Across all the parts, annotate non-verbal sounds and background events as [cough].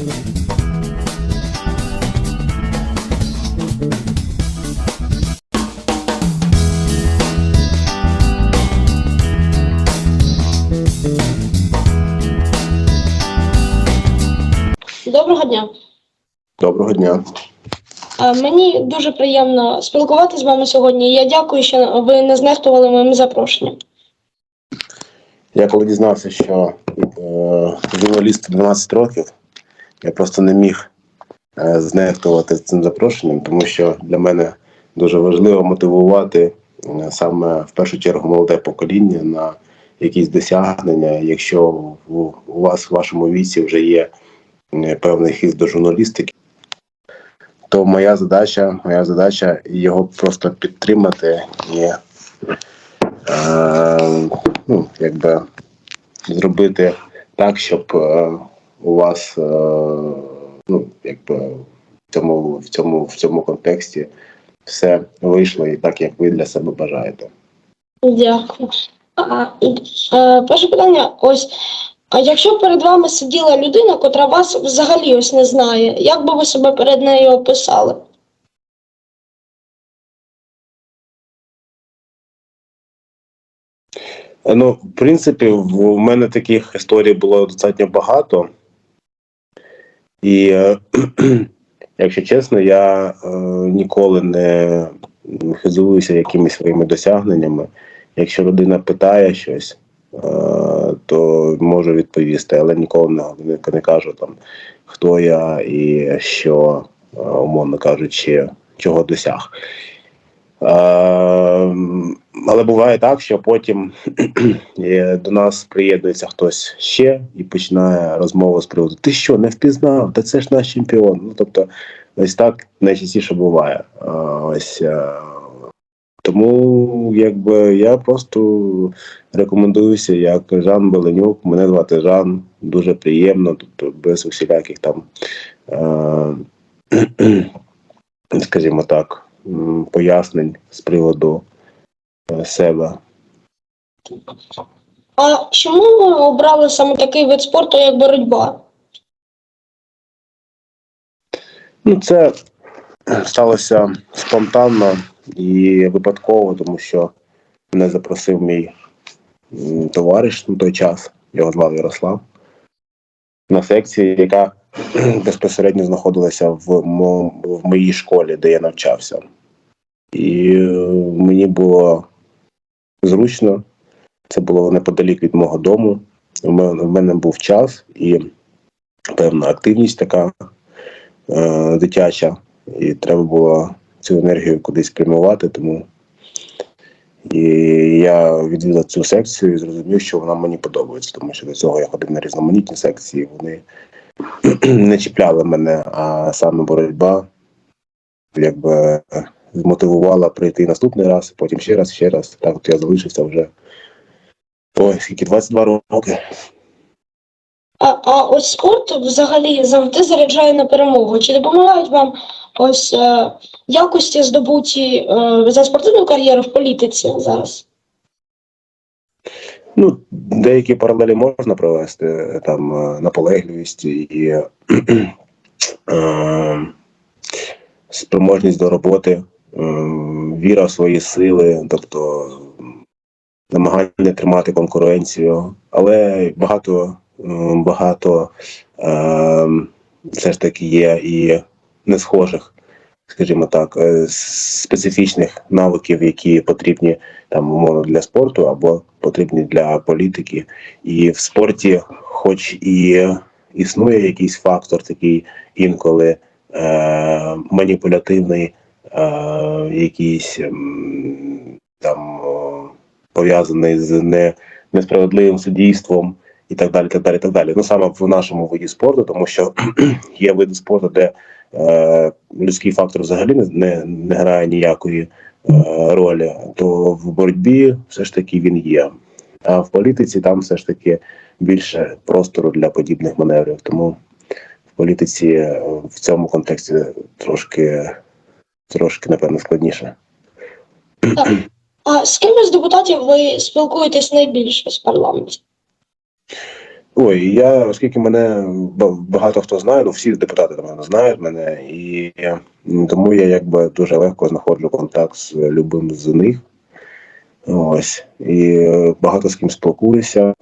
Доброго дня. Доброго дня. Мені дуже приємно спілкуватися з вами сьогодні. Я дякую, що ви не знехтували моїм запрошенням. Я коли дізнався, що е, журналіст 12 років, я просто не міг е, знехтувати цим запрошенням, тому що для мене дуже важливо мотивувати е, саме в першу чергу молоде покоління на якісь досягнення. Якщо у, вас в вашому віці вже є е, певний хист до журналістики, то моя задача, моя задача його просто підтримати і е, ну, якби зробити так, щоб е, у вас е, ну, якби в цьому, в цьому, в цьому контексті все вийшло і так, як ви для себе бажаєте. Дякую. А, е, перше питання: ось. А якщо перед вами сиділа людина, котра вас взагалі ось не знає, як би ви себе перед нею описали? Ну, в принципі, в мене таких історій було достатньо багато. І, е, [clears throat] якщо чесно, я е, ніколи не хизуюся якимись своїми досягненнями. Якщо людина питає щось, е, то можу відповісти, але ніколи не, не, кажу там, хто я і що, умовно кажучи, чого досяг. Е, але буває так, що потім [clears throat] до нас приєднується хтось ще і починає розмову з приводу: ти що, не впізнав? Та це ж наш чемпіон. Ну тобто, ось так найчастіше буває. Е, Ось е, тому, якби я просто рекомендуюся як Жан Беленюк. Мене звати Жан, дуже приємно, тобто без усіляких там, е, [clears throat] скажімо так, пояснень з приводу е, себе. А чому ви обрали саме такий вид спорту, як боротьба? Ну, це сталося спонтанно і випадково, тому що мене запросив мій товариш на той час, його звали Ярослав, на секції, яка [clears throat] безпосередньо знаходилася в, мо, в моїй школі, де я навчався. І е, мені було зручно, це було неподалік від мого дому. В мене був час і певна активність така е, дитяча, і треба було цю енергію кудись спрямувати. Тому і я відвідав цю секцію і зрозумів, що вона мені подобається, тому що до цього я ходив на різноманітні секції, вони [clears throat] не чіпляли мене, а саме боротьба якби змотивувала прийти наступний раз, потім ще раз, ще раз. Так от я залишився вже ой, скільки 22 роки. А, а ось спорт взагалі завжди заряджає на перемогу. Чи допомагають вам ось е, якості здобуті е, за спортивну кар'єру в політиці зараз? Ну, деякі паралелі можна провести, там е, наполегливість і е, спроможність до роботи, е, віра в свої сили, тобто намагання тримати конкуренцію, але багато, е, багато е, все ж таки є і не схожих, скажімо так, е, специфічних навиків, які потрібні там умовно для спорту або потрібні для політики. І в спорті, хоч і існує якийсь фактор, такий інколи е, маніпулятивний, е, якийсь там пов'язаний з не, несправедливим суддівством і так далі. так далі, так далі. Ну саме в нашому виді спорту, тому що [clears throat] є види спорту, де е, людський фактор взагалі не, не, не грає ніякої е, ролі, то в боротьбі все ж таки він є. А в політиці там все ж таки більше простору для подібних маневрів. Тому в політиці е, в цьому контексті трошки, трошки напевно, складніше. А з ким з депутатів ви спілкуєтесь найбільше з парламенту? Ой, я, оскільки мене багато хто знає, ну всі депутати напевно, знають мене, і тому я якби дуже легко знаходжу контакт з любим з них. Ось. І е, багато з ким спілкуюся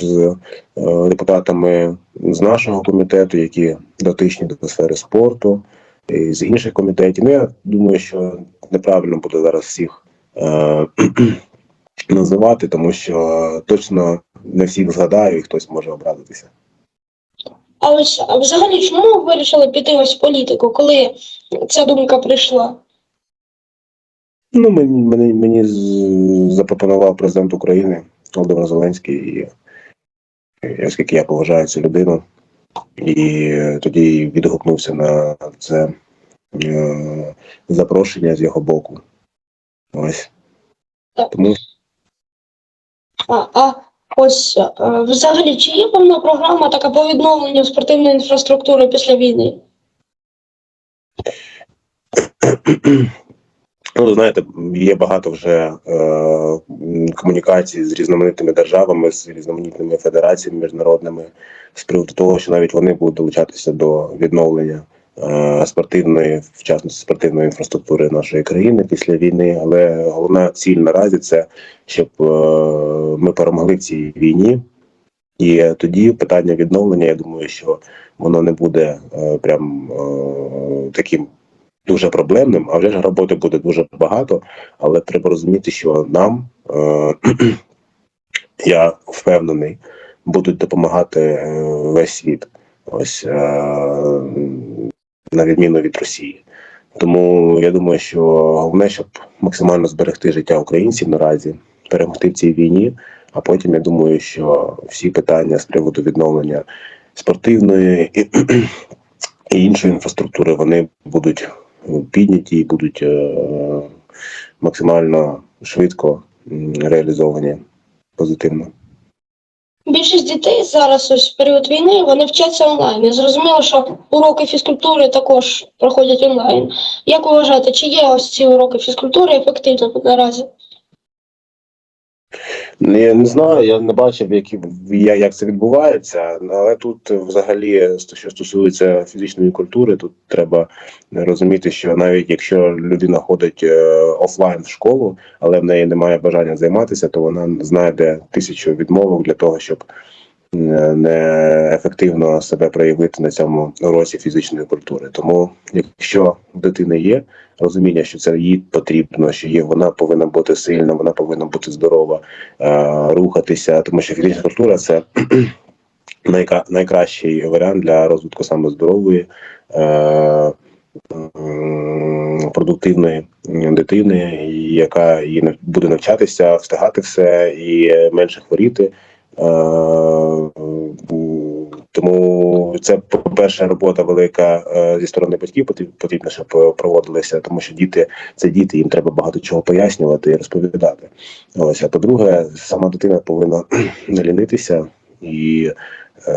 з е, депутатами з нашого комітету, які дотичні до сфери спорту, і з інших комітетів. Ну, я думаю, що неправильно буде зараз всіх е, називати, тому що точно не всіх згадаю, і хтось може образитися. А ось а взагалі, чому ви вирішили піти ось в політику, коли ця думка прийшла? Ну, мені, мені, мені запропонував президент України Володимир Зеленський, і, і оскільки я поважаю цю людину, і тоді відгукнувся на це е, запрошення з його боку. Ось. Так. Тому А, а ось е, взагалі, чи є певна програма така по відновленню спортивної інфраструктури після війни? [clears throat] Ну, ви знаєте, є багато вже е, комунікацій з різноманітними державами, з різноманітними федераціями міжнародними з приводу того, що навіть вони будуть долучатися до відновлення спортивної, в частності спортивної інфраструктури нашої країни після війни. Але головна ціль наразі це щоб е, ми перемогли в цій війні. І тоді питання відновлення, я думаю, що воно не буде е, прям е, таким дуже проблемним, а вже ж роботи буде дуже багато, але треба розуміти, що нам, е, [clears throat] я впевнений, будуть допомагати е, весь світ. Ось е, на відміну від Росії. Тому я думаю, що головне, щоб максимально зберегти життя українців наразі, перемогти в цій війні. А потім я думаю, що всі питання з приводу відновлення спортивної і, і іншої інфраструктури вони будуть підняті і будуть е, максимально швидко реалізовані позитивно. Більшість дітей зараз ось в період війни вони вчаться онлайн. Я зрозуміло, що уроки фізкультури також проходять онлайн. Як ви вважаєте, чи є ось ці уроки фізкультури ефективно наразі? Ну, Я не знаю, я не бачив, які як це відбувається, але тут взагалі, що стосується фізичної культури, тут треба розуміти, що навіть якщо людина ходить е, офлайн в школу, але в неї немає бажання займатися, то вона знайде тисячу відмовок для того, щоб е, не ефективно себе проявити на цьому уроці фізичної культури. Тому, якщо дитини є розуміння, що це їй потрібно, що є, вона повинна бути сильна, вона повинна бути здорова, е, рухатися, тому що фізична культура це [clears throat] найка, найкращий варіант для розвитку саме здорової. Е, Продуктивної дитини, яка її буде навчатися, встигати все і менше хворіти. Е, Тому це, по-перше, робота велика е, зі сторони батьків потрібно, щоб проводилися, тому що діти це діти, їм треба багато чого пояснювати і розповідати. Ось, а по-друге, сама дитина повинна [clears throat] не лінитися і е,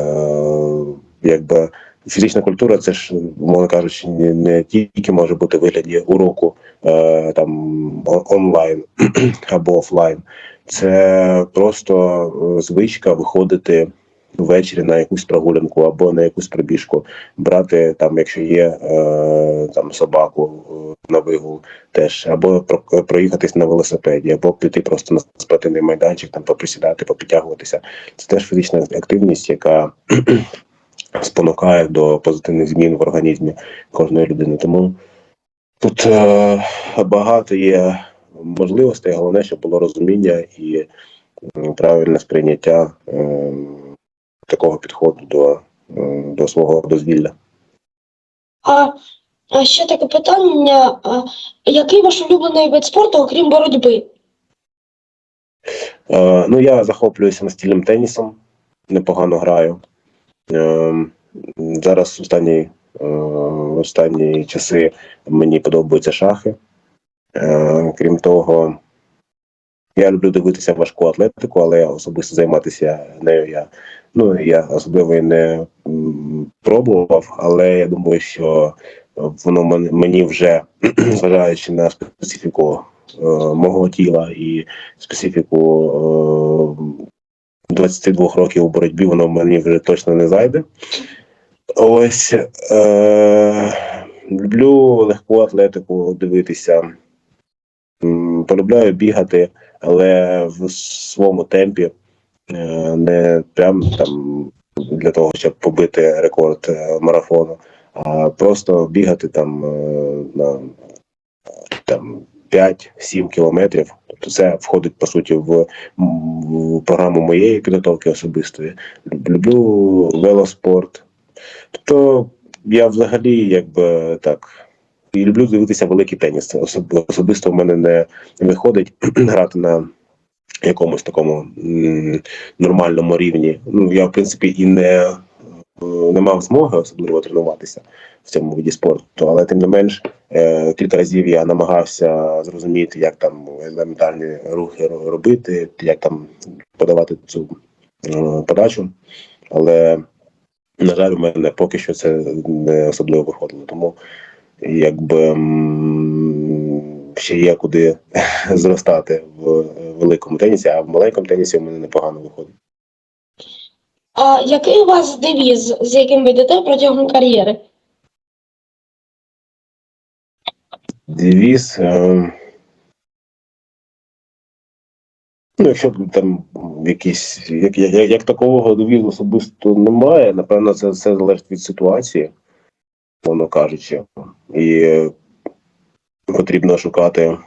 якби фізична культура, це ж, мовно кажучи, не, не тільки може бути в вигляді уроку е, там онлайн [clears throat] або офлайн. Це просто е, звичка виходити ввечері на якусь прогулянку або на якусь пробіжку, брати там, якщо є е, там собаку е, на вигул, теж або про- проїхатись на велосипеді, або піти просто на спортивний майданчик, там поприсідати, попідтягуватися. Це теж фізична активність, яка [clears throat] спонукає до позитивних змін в організмі кожної людини. Тому тут е, багато є можливостей, головне, щоб було розуміння і правильне сприйняття е, такого підходу до, до свого дозвілля. А, а ще таке питання: а, який ваш улюблений вид спорту, окрім боротьби? Е, ну, я захоплююся настільним тенісом, непогано граю. Е, зараз останні, е, останні часи мені подобаються шахи. Е, крім того, я люблю дивитися важку атлетику, але особисто займатися нею я, ну, я особливо не пробував, але я думаю, що воно мені вже, [clears throat] зважаючи на специфіку е, мого тіла і специфіку е, 22 років у боротьбі, воно мені вже точно не зайде. Ось е, люблю легку атлетику дивитися. Полюбляю бігати, але в своєму темпі, е, не прям там для того, щоб побити рекорд е, марафону, а просто бігати там е, на там 5-7 кілометрів. Тобто це входить по суті в, в програму моєї підготовки особистої. Люблю велоспорт. Тобто я взагалі якби так. І люблю дивитися великий теніс. Особисто в мене не виходить [clears throat] грати на якомусь такому нормальному рівні. Ну я в принципі і не, е, не мав змоги особливо тренуватися в цьому виді спорту, але тим не менш е, кілька разів я намагався зрозуміти, як там елементарні рухи робити, як там подавати цю е, подачу. Але на жаль, у мене поки що це не особливо виходило. Тому якби ще є куди [laughs] зростати в великому тенісі, а в маленькому тенісі у мене непогано виходить. А який у вас девіз, з яким ви йдете протягом кар'єри? Девіз. Е, ну, якщо там якісь, як, як, як такого девізу особисто немає, напевно, це все залежить від ситуації, воно кажучи. І е, потрібно шукати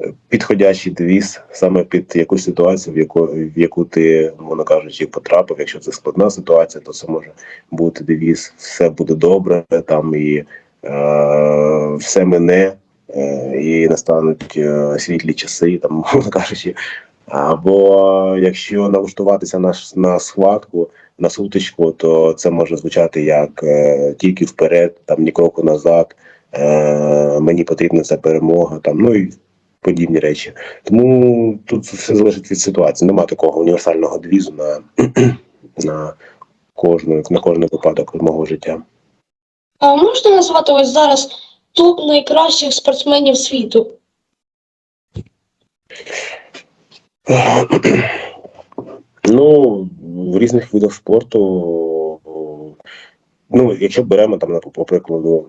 е, підходящий девіз саме під якусь ситуацію, в яку, в яку ти, воно кажучи, потрапив. Якщо це складна ситуація, то це може бути девіз Все буде добре, там і е, все мине, е, і настануть е, світлі часи, там, [laughs] мовно кажучи. Або якщо налаштуватися на, на схватку, на сутичку, то це може звучати як е, тільки вперед, там ні кроку назад, е, мені потрібна ця перемога, там, ну і подібні речі. Тому тут все залежить від ситуації. Нема такого універсального девізу на, [clears throat] на, кожну, на кожний випадок мого життя. А можете назвати ось зараз топ найкращих спортсменів світу? Ну, в різних видах спорту. Ну, якщо беремо там, по прикладу,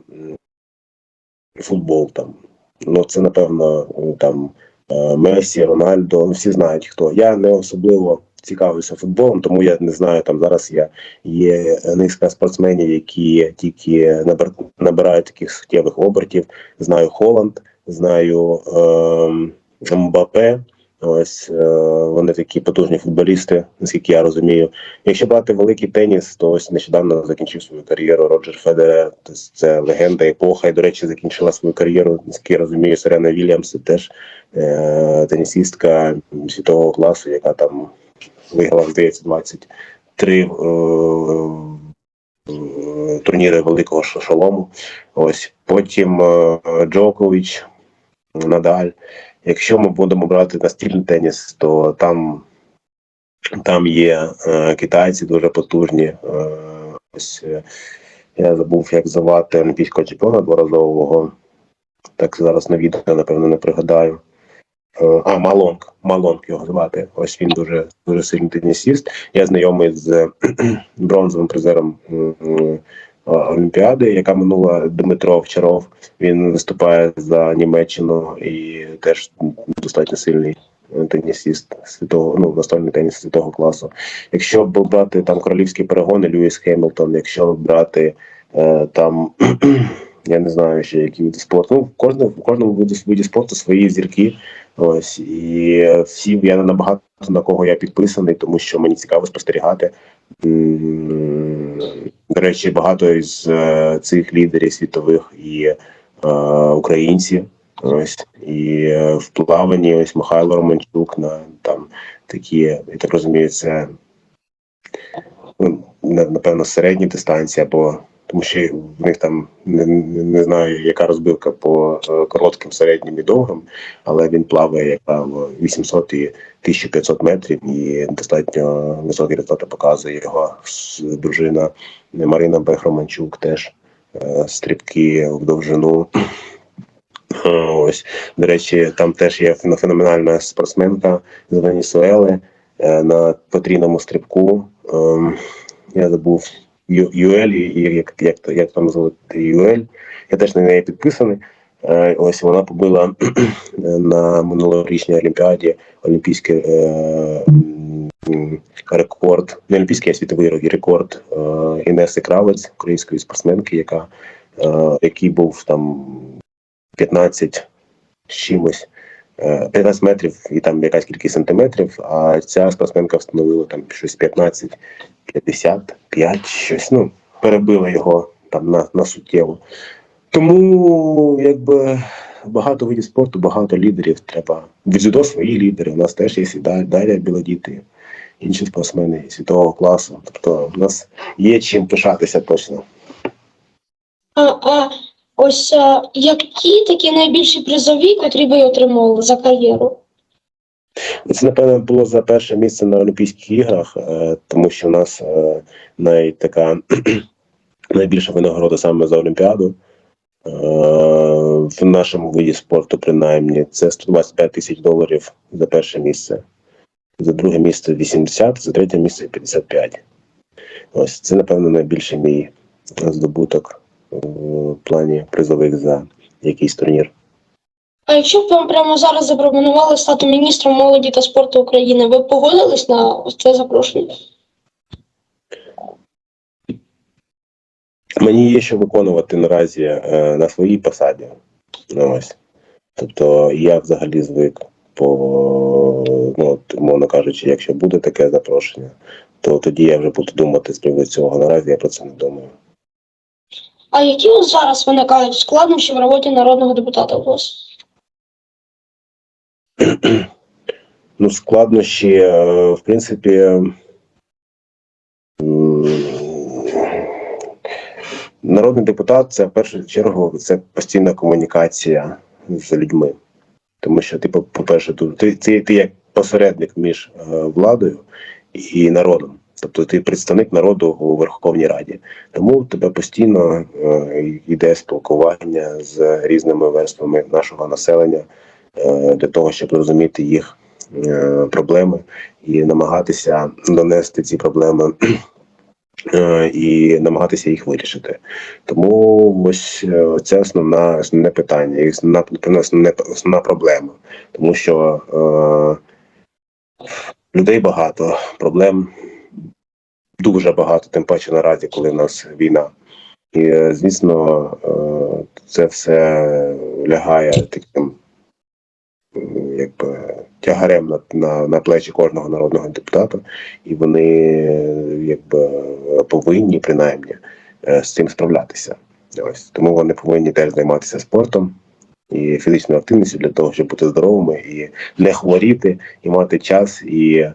футбол там. Ну, це, напевно, там е, Месі, Рональдо, ну, всі знають хто. Я не особливо цікавлюся футболом, тому я не знаю, там зараз я є низка спортсменів, які тільки набир, набирають таких суттєвих обертів. Знаю Холланд, знаю ем, Мбапе. Ось е, вони такі потужні футболісти, наскільки я розумію. Якщо брати великий теніс, то ось нещодавно закінчив свою кар'єру Роджер Федерер. Тобто це легенда епоха. І, до речі, закінчила свою кар'єру, наскільки я розумію, Серена Вільямс теж е, тенісістка світового класу, яка там виграла, здається, 23 е, е, турніри великого шолому. Ось потім е, Джокович, Надаль. Якщо ми будемо брати настільний теніс, то там, там є е, китайці дуже потужні. Е, ось е, я забув, як звати олімпійського чемпіона дворазового. Так зараз на відео, напевно, не пригадаю. Е, А, Малонг. Малонг його звати. Ось він дуже дуже сильний тенісіст. Я знайомий з бронзовим призером Олімпіади, яка минула Дмитро Овчаров. Він виступає за Німеччину і теж достатньо сильний е, тенісіст світового, ну настольний теніс світового класу. Якщо брати там королівські перегони, Льюіс Хемілтон, якщо брати е, там. [clears throat] Я не знаю ще які види спорту. Ну, в кожному, в кожному виді, виді спорту свої зірки. Ось і всі я набагато на кого я підписаний, тому що мені цікаво спостерігати. До речі, багато із е, цих лідерів світових і е, українці. Ось і е, в плаванні ось Михайло Романчук на там такі, я так розумію, це ну, напевно середні дистанції, або тому що в них там не, не, знаю, яка розбивка по е, коротким, середнім і довгим, але він плаває як правило 800 і 1500 метрів, і достатньо високі результати показує його дружина Марина Бехроманчук теж е, стрибки в довжину. Ось, до речі, там теж є феноменальна спортсменка з Венесуели. е, на потрійному стрибку. Ем, Я забув Юель, як, як, як там звати Юель. Я теж на неї підписаний. Е, Ось вона побила [clears throat] на минулорічній Олімпіаді олімпійський е, рекорд, не олімпійський, а світовий рекорд е, Інеси Кравець, української спортсменки, яка, який був там 15 з чимось. е, 15 метрів і там якась кількість сантиметрів, а ця спортсменка встановила там щось 15, 55, щось, ну, перебила його там на, на суттєво. Тому якби багато видів спорту, багато лідерів треба. В свої лідери. У нас теж є і Дар- Білодіти, інші спортсмени світового класу. Тобто у нас є чим пишатися точно. А, а ось а, які такі найбільші призові, котрі ви отримували за кар'єру? Це, напевно, було за перше місце на Олімпійських іграх, е, тому що у нас е, най, така [clears throat] найбільша винагорода саме за Олімпіаду. Е, В нашому виді спорту, принаймні, це 125 тисяч доларів за перше місце. За друге місце 80, за третє місце 55. Ось це, напевно, найбільший мій здобуток в плані призових за якийсь турнір. А якщо б вам прямо зараз запропонували стати міністром молоді та спорту України, ви б погодились на це запрошення? Мені є що виконувати наразі е, на своїй посаді. Ну, ось. Тобто я взагалі звик по, ну, мовно кажучи, якщо буде таке запрошення, то тоді я вже буду думати з приводу цього. Наразі я про це не думаю. А які ось зараз виникають складнощі в роботі народного депутата у вас? [clears throat] Ну, складнощі, е, в принципі, народний депутат це в першу чергу це постійна комунікація з людьми. Тому що ти, по- по-перше, ти, ти, ти як посередник між е, владою і народом. Тобто ти представник народу у Верховній Раді. Тому в тебе постійно е, йде спілкування з різними верствами нашого населення е, для того, щоб зрозуміти їх е, проблеми і намагатися донести ці проблеми [clears throat] е, і намагатися їх вирішити. Тому ось е, це основна основне питання, і основна основне основна проблема, тому що е, людей багато, проблем дуже багато, тим паче наразі, коли в нас війна. І е, звісно, е, це все лягає таким якби тягарем на, на, на плечі кожного народного депутата, і вони якби повинні принаймні е, з цим справлятися. Ось тому вони повинні теж займатися спортом і фізичною активністю для того, щоб бути здоровими і не хворіти, і мати час і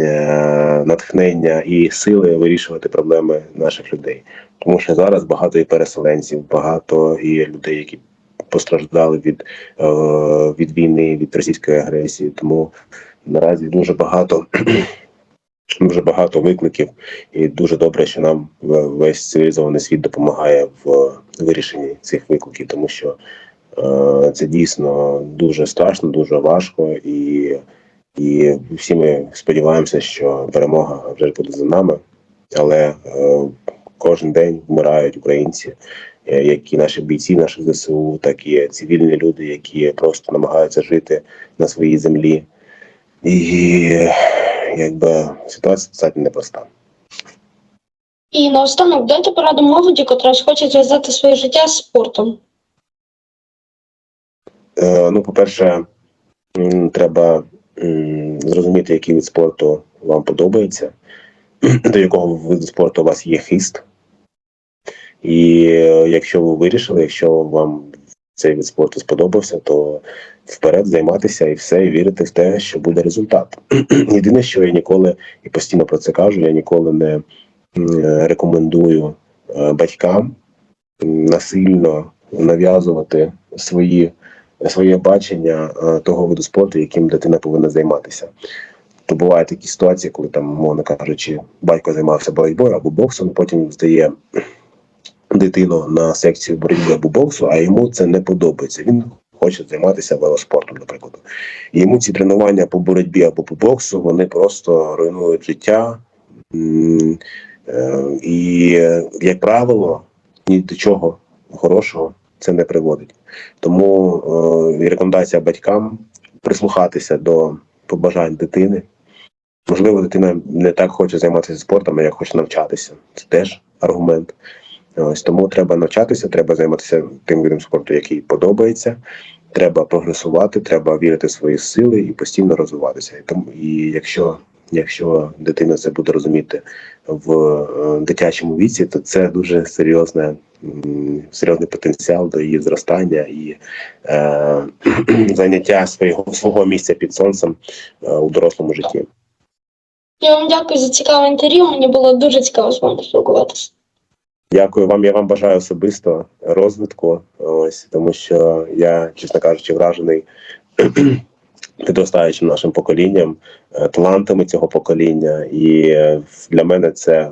е, натхнення і сили вирішувати проблеми наших людей. Тому що зараз багато і переселенців, багато і людей, які постраждали від, е, від війни, від російської агресії. Тому наразі дуже багато. [clears throat] Дуже багато викликів, і дуже добре, що нам весь цивілізований світ допомагає в вирішенні цих викликів, тому що е, це дійсно дуже страшно, дуже важко, і, і всі ми сподіваємося, що перемога вже буде за нами. Але е, кожен день вмирають українці, е, як і наші бійці, наших ЗСУ, так і цивільні люди, які просто намагаються жити на своїй землі. І якби ситуація достатньо непроста. І наостанок дайте пораду молоді, котра хоче зв'язати своє життя з спортом. Е, ну, по-перше, треба м, зрозуміти, який вид спорту вам подобається, [clears throat] до якого виду спорту у вас є хист. І е, якщо ви вирішили, якщо вам цей вид спорту сподобався, то вперед займатися і все, і вірити в те, що буде результат. [clears throat] Єдине, що я ніколи і постійно про це кажу, я ніколи не е, рекомендую е, батькам насильно нав'язувати свої своє бачення того виду спорту, яким дитина повинна займатися. То бувають такі ситуації, коли там, мовно кажучи, батько займався боротьбою або боксом, потім здає дитину на секцію боротьби або боксу, а йому це не подобається. Він хоче займатися велоспортом, наприклад. І йому ці тренування по боротьбі або по боксу вони просто руйнують життя. Е, І, як правило, ні до чого хорошого це не приводить. Тому е, рекомендація батькам прислухатися до побажань дитини. Можливо, дитина не так хоче займатися спортом, як хоче навчатися. Це теж аргумент. Ось тому треба навчатися, треба займатися тим видом спорту, який подобається. Треба прогресувати, треба вірити в свої сили і постійно розвиватися. І тому, і якщо, якщо дитина це буде розуміти в е, дитячому віці, то це дуже серйозне, серйозний потенціал до її зростання і е, [clears throat] заняття свого свого місця під сонцем е, у дорослому житті. Я вам дякую за цікаве інтерв'ю. Мені було дуже цікаво з вами поспілкуватися. Дякую вам. Я вам бажаю особисто розвитку. Ось тому, що я, чесно кажучи, вражений [clears throat] підростаючим нашим поколінням, е, талантами цього покоління. І е, для мене це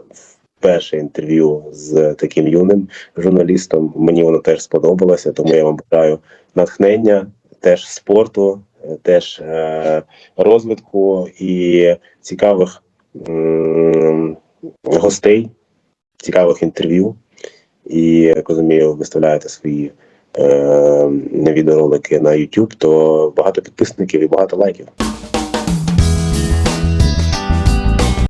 перше інтерв'ю з таким юним журналістом. Мені воно теж сподобалося, тому я вам бажаю натхнення, теж спорту, е, теж розвитку і цікавих гостей цікавих інтерв'ю. І як розумію, виставляєте свої е, відеоролики на YouTube, то багато підписників і багато лайків.